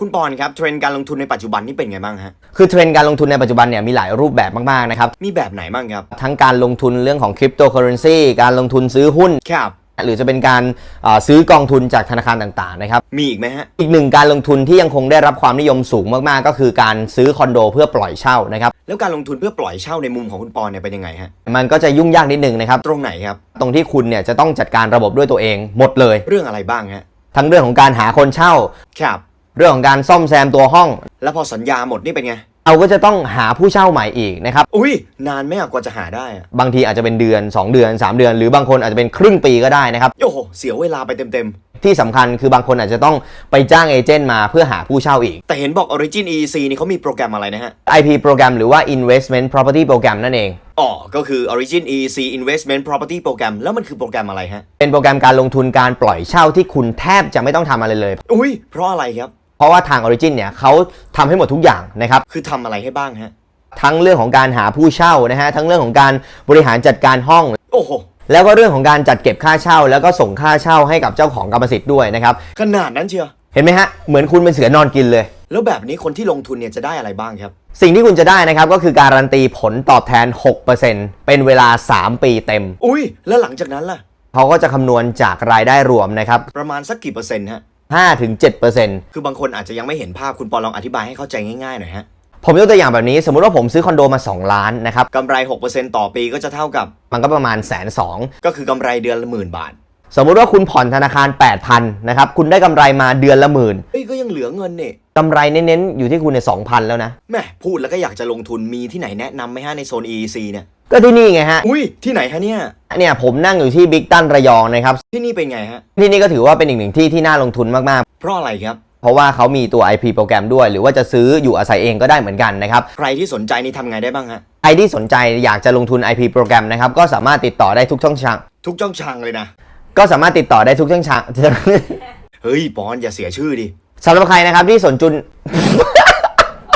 คุณปอนครับเทรนด์การลงทุนในปัจจุบันนี่เป็นไงบ้างฮะ คือเทรนด์การลงทุนในปัจจุบันเนี่ยมีหลายรูปแบบมากๆนะครับ มีแบบไหนบ้างครับ ทั้งการลงทุนเรื่องของคริปโตเคอเรนซีการลงทุนซื้อหุ้น ครับ หรือจะเป็นการเอ่อซื้อกองทุนจากธนาคารต่างๆนะครับ มีอีกไหมฮะ อีกหนึ่งการลงทุนที่ยังคงได้รับความนิยมสูงมากๆ ก็คือการซื้อคอนโดเพื่อปล่อยเช่านะครับ แล้วการลงทุนเพื่อปล่อยเช่าในมุมของคุณปอนเนี่ยเป็นยังไงฮะ มันก็จะยุ่งยากนิดนึงนะครับ ตรงไหนครับ ตรงที่คุณเนี่ยจะต้องจัดการระบบด้วยตัวเองหมดเลย เรื่องอะไรบ้างฮะ ทั้งเรื่องของการหาคนเช่า ครับ เรื่องของการซ่อมแซมตัวห้อง แล้วพอสัญญาหมดนี่เป็นไง เราก็จะต้องหาผู้เช่าใหม่อีกนะครับ อุ้ยนานไหมอะกว่าจะหาได้อะบางทีอาจจะเป็นเดือน 2 เดือน 3 เดือน หรือบางคนอาจจะเป็นครึ่งปีก็ได้นะครับ โอ้โหเสียเวลาไปเต็มที่สำคัญคือบางคนอาจจะต้องไปจ้างเอเจนต์มาเพื่อหาผู้เช่าอีก ๆ แต่เห็นบอก Origin EEC นี่เขามีโปรแกรมอะไรนะฮะ IP โปรแกรมหรือว่า Investment Property Program นั่นเอง อ๋อ ก็คือ Origin EEC Investment Property Program แล้วมันคือโปรแกรมอะไรฮะ เป็นโปรแกรมการลงทุนการปล่อยเช่าที่คุณแทบจะไม่ต้องทำอะไรเลย อุ้ยเพราะอะไรครับ เพราะว่าทาง Origin เนี่ยเขาทำให้หมดทุกอย่างนะครับคือทำอะไรให้บ้างฮะ ทั้งเรื่องของการหาผู้เช่านะฮะทั้งเรื่องของการบริหารจัดการห้อง โอ้โห แล้วก็เรื่องของการจัดเก็บค่าเช่า แล้วก็ส่งค่าเช่าให้กับเจ้าของกรรมสิทธิ์ด้วยนะครับขนาดนั้นเชียว เห็นไหมฮะเหมือนคุณเป็นเสือนอนกินเลย แล้วแบบนี้คนที่ลงทุนเนี่ยจะได้อะไรบ้างครับ สิ่งที่คุณจะได้นะครับก็คือการันตีผลตอบแทน 6%เป็นเวลา 3 ปีเต็ม อุ้ยแล้วหลังจากนั้นล่ะ เขาก็จะคำนวณจากรายได้รวมนะครับ ประมาณสักกี่เปอร์เซ็นต์ฮะ 5-7%คือบางคนอาจจะยังไม่เห็นภาพคุณปอลองอธิบายให้เข้าใจง่ายๆหน่อยฮะผมยกตัวอย่างแบบนี้สมมุติว่าผมซื้อคอนโดมา 2 ล้านนะครับกำไร 6%ต่อปีก็จะเท่ากับ มันก็ประมาณแสนสองก็คือกำไรเดือนละหมื่นบาท สมมุติว่าคุณผ่อนธนาคาร 8,000นะครับ คุณได้กำไรมาเดือนละหมื่นเฮ้ยก็ยังเหลือเงินเนี่ยกำไรเน้นๆ อยู่ที่คุณใน2,000 แล้วนะ แม่พูดแล้วก็อยากจะลงทุนมีที่ไหนแนะนำไหมฮะในโซน EEC เนี่ย ก็ที่นี่ไงฮะ อุ้ยที่ไหนฮะเนี่ย เนี่ยผมนั่งอยู่ที่บิ๊กตันระยองนะครับ ที่นี่เป็นไงฮะ ที่นี่ก็ถือว่าเป็นอีกหนึ่งที่ที่น่าลงทุนมากเพราะอะไรครับ ๆ เพราะว่าเขามีตัว IP โปรแกรมด้วย หรือว่าจะซื้ออยู่อาศัยเองก็ได้เหมือนกันนะครับ ใครที่สนใจนี่ทำไงได้บ้างฮะ ใครที่สนใจอยากจะลงทุน IP โปรแกรมนะครับ ก็สามารถติดต่อได้ทุกช่องทาง ทุกจ้องชังเลยนะ ก็สามารถติดต่อได้ทุกช่องทางเฮ้ยปอนอย่าเสียชื่อดิ สำหรับใครนะครับที่สนจุน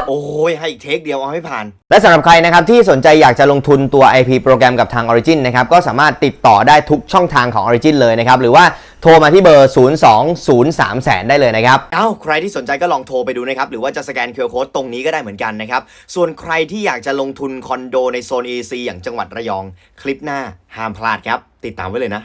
โอ้ยให้อีกเทคเดียวเอาให้ผ่าน และสำหรับใครนะครับที่สนใจอยากจะลงทุนตัว IP โปรแกรมกับทาง Origin นะครับก็สามารถติดต่อได้ทุกช่องทางของ Origin เลยนะครับ หรือว่าโทรมาที่เบอร์ 02030แสนได้เลยนะครับ เอ้าใครที่สนใจก็ลองโทรไปดูนะครับ หรือว่าจะสแกน QR Code ตรงนี้ก็ได้เหมือนกันนะครับ ส่วนใครที่อยากจะลงทุนคอนโดในโซน EC อย่างจังหวัดระยอง คลิปหน้าห้ามพลาดครับ ติดตามไว้เลยนะ